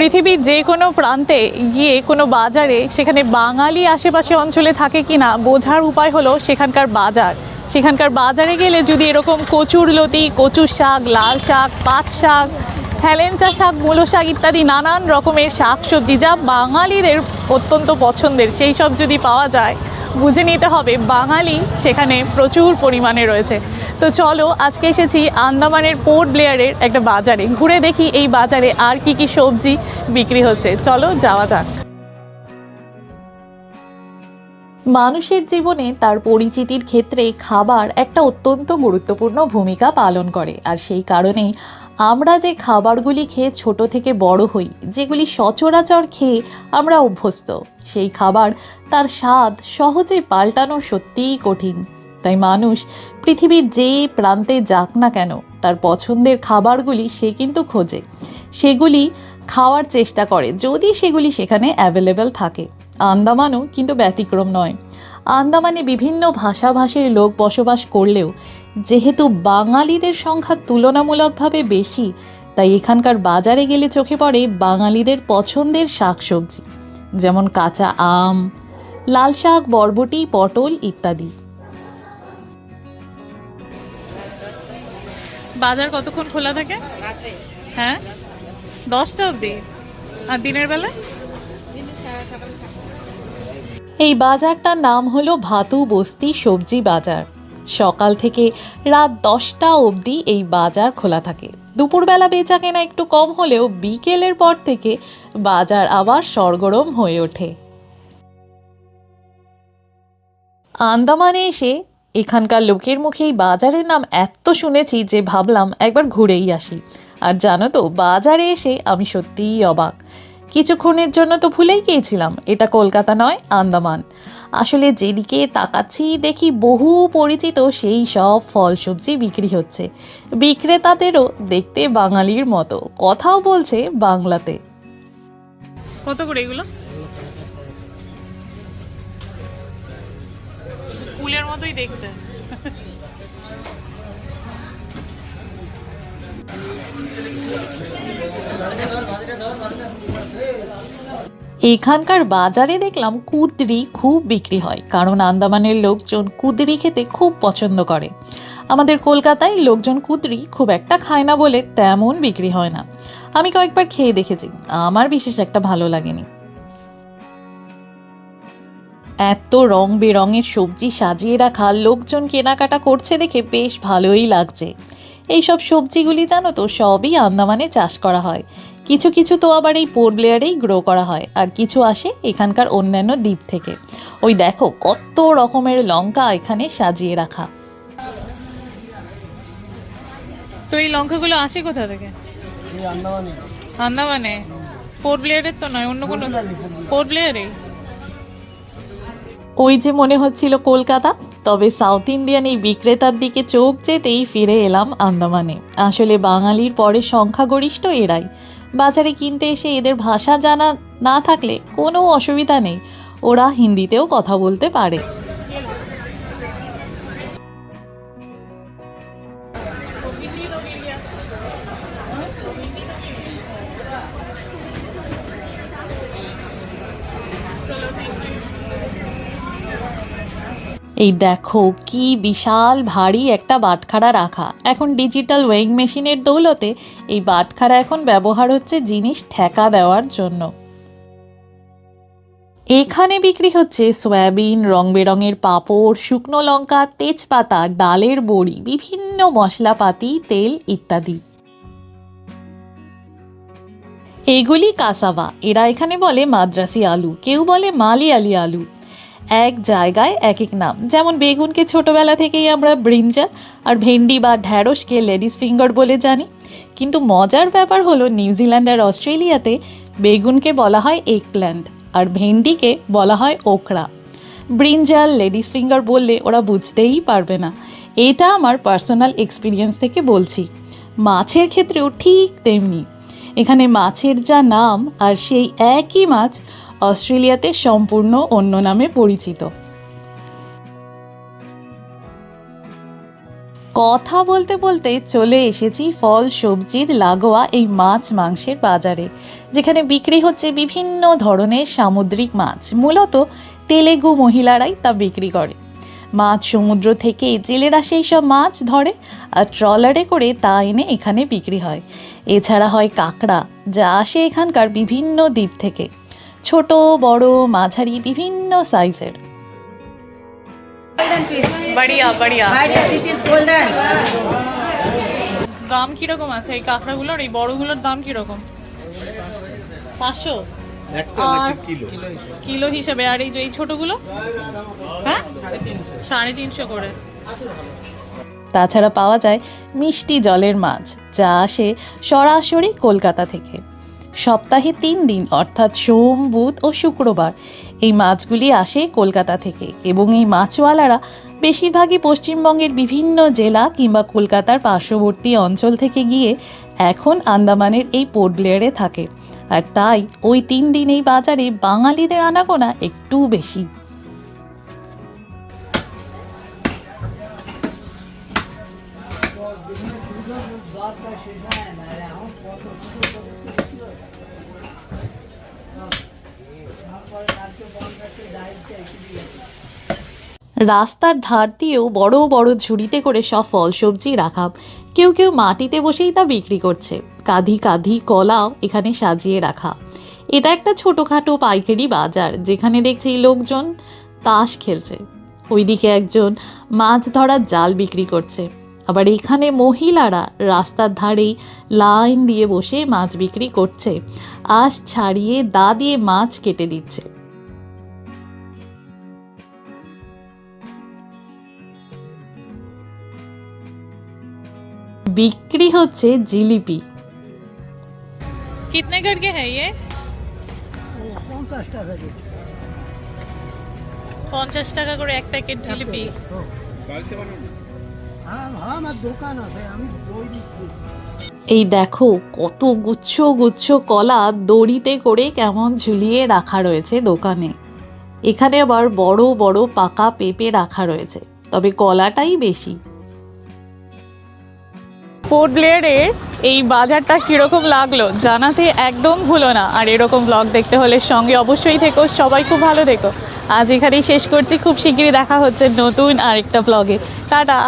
পৃথিবীর যে কোনো প্রান্তে গিয়ে কোনো বাজারে সেখানে বাঙালি আশেপাশে অঞ্চলে থাকে কি না বোঝার উপায় হলো সেখানকার বাজার। সেখানকার বাজারে গেলে যদি এরকম কচুর লতি, কচুর শাক, লাল শাক, পাট শাক, হেলেঞ্চা শাক, মূলো শাক ইত্যাদি নানান রকমের শাক সবজি যা বাঙালিদের অত্যন্ত পছন্দের, সেই সব যদি পাওয়া যায়, বুঝে নিতে হবে বাঙালি সেখানে প্রচুর পরিমাণে রয়েছে। তো চলো, আজকে এসেছি আন্দামানের পোর্ট ব্লেয়ারের একটা বাজারে। ঘুরে দেখি এই বাজারে আর কি কি সবজি বিক্রি হচ্ছে। চলো, যাওয়া যাক। মানুষের জীবনে তার পরিচিতির ক্ষেত্রে খাবার একটা অত্যন্ত গুরুত্বপূর্ণ ভূমিকা পালন করে। আর সেই কারণেই আমরা যে খাবারগুলি খেয়ে ছোট থেকে বড় হই, যেগুলি সচরাচর খেয়ে আমরা অভ্যস্ত, সেই খাবার তার স্বাদ সহজে পাল্টানো সত্যিই কঠিন। তাই মানুষ পৃথিবীর যে প্রান্তে যাক না কেন, তার পছন্দের খাবারগুলি সে কিন্তু খোঁজে। সেগুলি খাওয়ার চেষ্টা করে, যদি সেগুলি সেখানে অ্যাভেলেবেল থাকে। আন্দামানও কিন্তু ব্যতিক্রম নয়। আন্দামানে বিভিন্ন ভাষাভাষীর লোক বসবাস করলেও, যেহেতু বাঙালিদের সংখ্যা তুলনামূলকভাবে বেশি, তাই এখানকার বাজারে গেলে চোখে পড়ে বাঙালিদের পছন্দের শাকসবজি, যেমন কাঁচা আম লাল শাক বরবটি, পটল ইত্যাদি। বাজার কতক্ষণ খোলা থাকে? হ্যাঁ? দশটা অবধি? আর দিনের বেলা? এই বাজারটার নাম হলো ভাতু বস্তি সবজি বাজার। সকাল থেকে রাত দশটা অবধি এই বাজার খোলা থাকে। দুপুরবেলা বেচা কেনা একটু কম হলেও বিকেলের পর থেকে বাজার আবার সরগরম হয়ে ওঠে। আন্দামানে এসে এখানকার লোকের মুখে এই বাজারের নাম এত শুনেছি যে ভাবলাম একবার ঘুরেই আসি। আর জানো তো, বাজারে এসে আমি সত্যিই অবাক। কিছুক্ষণের জন্য তো ভুলেই গিয়েছিলাম, এটা কলকাতা নয়, আন্দামান। আসলে যেদিকে তাকাচ্ছি দেখি বহু পরিচিত সেই সব ফল সবজি বিক্রি হচ্ছে। বিক্রেতাদেরও দেখতে বাঙালির মতো, কথাও বলছে বাংলাতে। কত করে এগুলো? মতোই দেখতে। এখানকার বাজারে দেখলাম কুদরি খুব বিক্রি হয়, কারণ আন্দামানের লোকজন কুদরি খেতে খুব পছন্দ করে। আমাদের কলকাতায় লোকজন কুদরি খুব একটা খায় না বলে তেমন বিক্রি হয় না। আমি কয়েকবার খেয়ে দেখেছি, আমার বিশেষ একটা ভালো লাগেনি। এত রং বেরঙের সবজি সাজিয়ে রাখা লোকজন কেনাকাটা করছে দেখে বেশ ভালোই লাগছে। এইসব সবজিগুলি জানো তো সবই আন্দামানে চাষ করা হয়। কিছু কিছু তো আবার এই পোর্ট ব্লেয়ারেই গ্রো করা হয় আর কিছু আসে এখানকার অন্যান্য দ্বীপ থেকে। ওই দেখো কত রকমের লঙ্কা এখানে সাজিয়ে রাখা। তো এই লঙ্কাগুলো আসে কোথা থেকে? আন্দামানে। আন্দামানে? পোর্ট ব্লেয়ারের তো নয় অন্য কোনো পোর্ট ব্লেয়ারে ওই যে মনে হচ্ছিল কলকাতা, তবে সাউথ ইন্ডিয়ান এই বিক্রেতার দিকে চোখ যেতেই ফিরে এলাম আন্দামানে। আসলে বাঙালির পরে সংখ্যাগরিষ্ঠ এরাই। বাজারে কিনতে এসে এদের ভাষা জানা না থাকলে কোনো অসুবিধা নেই। ওরা হিন্দিতেও কথা বলতে পারে। এই দেখো, কি বিশাল ভারী একটা বাটখারা রাখা। এখন ডিজিটাল ওয়েইং মেশিনের দৌলতে এই বাটখারা এখন ব্যবহার হচ্ছে জিনিস ঠেকা দেওয়ার জন্য। এখানে বিক্রি হচ্ছে সয়াবিন রং বেরঙের পাঁপড়, শুকনো লঙ্কা, তেজপাতা, ডালের বড়ি, বিভিন্ন মশলাপাতি, তেল ইত্যাদি। এগুলি কাসাবা। এরা এখানে বলে মাদ্রাসি আলু, কেউ বলে মালিয়ালি আলু। এক জায়গায় এক এক নাম। যেমন বেগুনকে ছোটবেলা থেকেই আমরা ব্রিঞ্জাল আর ভেন্ডি বা ঢ্যাঁড়সকে লেডিস ফিঙ্গার বলে জানি। কিন্তু মজার ব্যাপার হলো নিউজিল্যান্ড আর অস্ট্রেলিয়াতে বেগুনকে বলা হয় এগ প্ল্যান্ট আর ভেন্ডিকে বলা হয় ওকড়া ব্রিঞ্জাল, লেডিস ফিঙ্গার বললে ওরা বুঝতেই পারবে না। এটা আমার পার্সোনাল এক্সপিরিয়েন্স থেকে বলছি। মাছের ক্ষেত্রেও ঠিক তেমনি। এখানে মাছের যা নাম আর সেই একই মাছ অস্ট্রেলিয়াতে সম্পূর্ণ অন্য নামে পরিচিত। কথা বলতে বলতে চলে এসেছি ফল, সবজির লাগোয়া এই মাছ মাংসের বাজারে, যেখানে বিক্রি হচ্ছে বিভিন্ন ধরনের সামুদ্রিক মাছ। মূলত তেলেগু মহিলারাই তা বিক্রি করে। মাছ সমুদ্র থেকে জেলেরা সেই সব মাছ ধরে আর ট্রলারে করে তা এনে এখানে বিক্রি হয়। এছাড়া হয় কাঁকড়া, যা আসে এখানকার বিভিন্ন দ্বীপ থেকে। ছোট বড় মাঝারি বিভিন্ন সাইজের। বাড়িয়া বাড়িয়া. দাম কীরকম আছে? এই কাঁকড়াগুলোর এই বড়গুলোর দাম কীরকম? পাঁচশো? আর কিলো? কিলো হিসেবে। আর এই যে এই ছোটগুলো? হ্যাঁ? সাড়ে তিনশো করে। তাছাড়া পাওয়া যায় মিষ্টি জলের মাছ যা আসে সরাসরি কলকাতা থেকে। সপ্তাহে তিন দিন, অর্থাৎ সোম, বুধ ও শুক্রবার। এই মাছগুলি আসে কলকাতা থেকে এবং এই মাছওয়ালারা বেশিরভাগই পশ্চিমবঙ্গের বিভিন্ন জেলা কিংবা কলকাতার পার্শ্ববর্তী অঞ্চল থেকে গিয়ে এখন আন্দামানের এই পোর্ট ব্লেয়ারে থাকে। আর তাই ওই তিন দিন এই বাজারে বাঙালিদের আনাগোনা একটু বেশি। রাস্তার ধার দিয়েও বড় বড় ঝুড়িতে করে সব ফল সবজি রাখা। কেউ কেউ মাটিতে বসেই তা বিক্রি করছে। কাঁধি কাঁধি কলাও এখানে সাজিয়ে রাখা। এটা একটা ছোটোখাটো পাইকারি বাজার, যেখানে দেখছি লোকজন তাস খেলছে। ওইদিকে একজন মাছ ধরার জাল বিক্রি করছে। আবার এখানে মহিলারা রাস্তার ধারেই লাইন দিয়ে বসে মাছ বিক্রি করছে আঁশ ছাড়িয়ে দা দিয়ে মাছ কেটে দিচ্ছে বিক্রি হচ্ছে জিলিপি कितने करके है ये পঞ্চাশ টাকা কেজি পঞ্চাশ টাকা করে এক প্যাকেট জিলিপি এই দেখো, কত গুচ্ছ গুচ্ছ কলা দড়িতে করে কেমন ঝুলিয়ে রাখা রয়েছে দোকানে। এখানে আবার বড় বড় পাকা পেঁপে রাখা রয়েছে, তবে কলাটাই বেশি। পোর্ট এই বাজারটা কীরকম লাগল জানাতে একদম ভুলো না, আর এরকম ব্লগ দেখতে হলে সঙ্গে অবশ্যই থেকো, সবাই খুব ভালো থেকো। আজ এখানেই শেষ করছি, খুব শিগগিরই দেখা হচ্ছে নতুন আরেকটা ব্লগে টাটা!